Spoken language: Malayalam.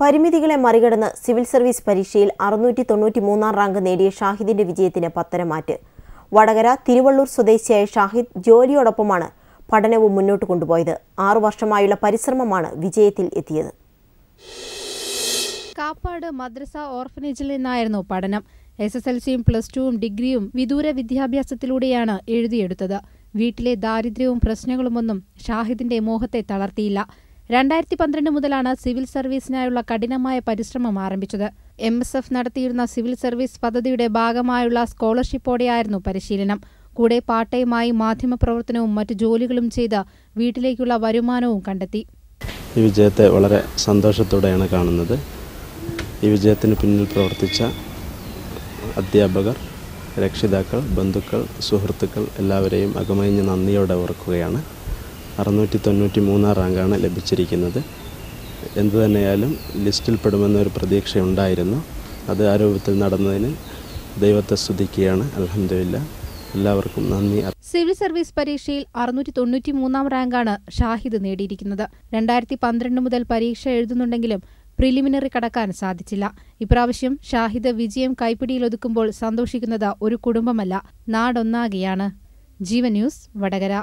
പരിമിതികളെ മറികടന്ന് സിവിൽ സർവീസ് പരീക്ഷയിൽ അറുന്നൂറ്റി തൊണ്ണൂറ്റി മൂന്നാം റാങ്ക് നേടിയ ഷാഹിദിന്റെ വിജയത്തിന് പത്തരമാറ്റ്. വടകര തിരുവള്ളൂർ സ്വദേശിയായ ഷാഹിദ് ജോലിയോടൊപ്പമാണ് പഠനവും മുന്നോട്ട് കൊണ്ടുപോയത്. ആറു വർഷമായുള്ള പരിശ്രമമാണ് വിജയത്തിൽ എത്തിയത്. കാപ്പാട് മദ്രസ ഓർഫനേജിൽ നിന്നായിരുന്നു പഠനം. എസ് എസ് എൽ സിയും പ്ലസ് ടുവും ഡിഗ്രിയും വിദൂര വിദ്യാഭ്യാസത്തിലൂടെയാണ് എഴുതിയെടുത്തത്. വീട്ടിലെ ദാരിദ്ര്യവും പ്രശ്നങ്ങളുമൊന്നും ഷാഹിദിന്റെ മോഹത്തെ തളർത്തിയില്ല. രണ്ടായിരത്തി പന്ത്രണ്ട് മുതലാണ് സിവിൽ സർവീസിനായുള്ള കഠിനമായ പരിശ്രമം ആരംഭിച്ചത്. എം എസ് എഫ് നടത്തിയിരുന്ന സിവിൽ സർവീസ് പദ്ധതിയുടെ ഭാഗമായുള്ള സ്കോളർഷിപ്പോടെയായിരുന്നു പരിശീലനം. കൂടെ പാർട്ട് ടൈമായി മാധ്യമപ്രവർത്തനവും മറ്റു ജോലികളും ചെയ്ത് വീട്ടിലേക്കുള്ള വരുമാനവും കണ്ടെത്തി. ഈ വിജയത്തെ വളരെ സന്തോഷത്തോടെയാണ് കാണുന്നത്. ഈ വിജയത്തിന് പിന്നിൽ പ്രവർത്തിച്ച അധ്യാപകർ രക്ഷിതാക്കൾ ബന്ധുക്കൾ സുഹൃത്തുക്കൾ എല്ലാവരെയും അകമഴിഞ്ഞ് നന്ദിയോടെ ഓർക്കുകയാണ്. അറുന്നൂറ്റി തൊണ്ണൂറ്റി മൂന്നാം റാങ്കാണ് ലഭിച്ചിരിക്കുന്നത്. എന്തു തന്നെയായാലും ലിസ്റ്റിൽ പെടുമെന്നൊരു പ്രതീക്ഷയുണ്ടായിരുന്നു. അത് ആ രൂപത്തിൽ നടന്നതിന് ദൈവത്തെ സ്തുതിക്കുകയാണ്. അലഹമില്ല എല്ലാവർക്കും നന്ദി. സിവിൽ സർവീസ് പരീക്ഷയിൽ അറുന്നൂറ്റി തൊണ്ണൂറ്റി മൂന്നാം റാങ്കാണ് ഷാഹിദ് നേടിയിരിക്കുന്നത്. രണ്ടായിരത്തി പന്ത്രണ്ട് മുതൽ പരീക്ഷ എഴുതുന്നുണ്ടെങ്കിലും പ്രിലിമിനറി കടക്കാൻ സാധിച്ചില്ല. ഇപ്രാവശ്യം ഷാഹിദ് വിജയം കൈപ്പിടിയിലൊതുക്കുമ്പോൾ സന്തോഷിക്കുന്നത് ഒരു കുടുംബമല്ല നാടൊന്നാകെയാണ്. ജീവൻ ന്യൂസ് വടകര.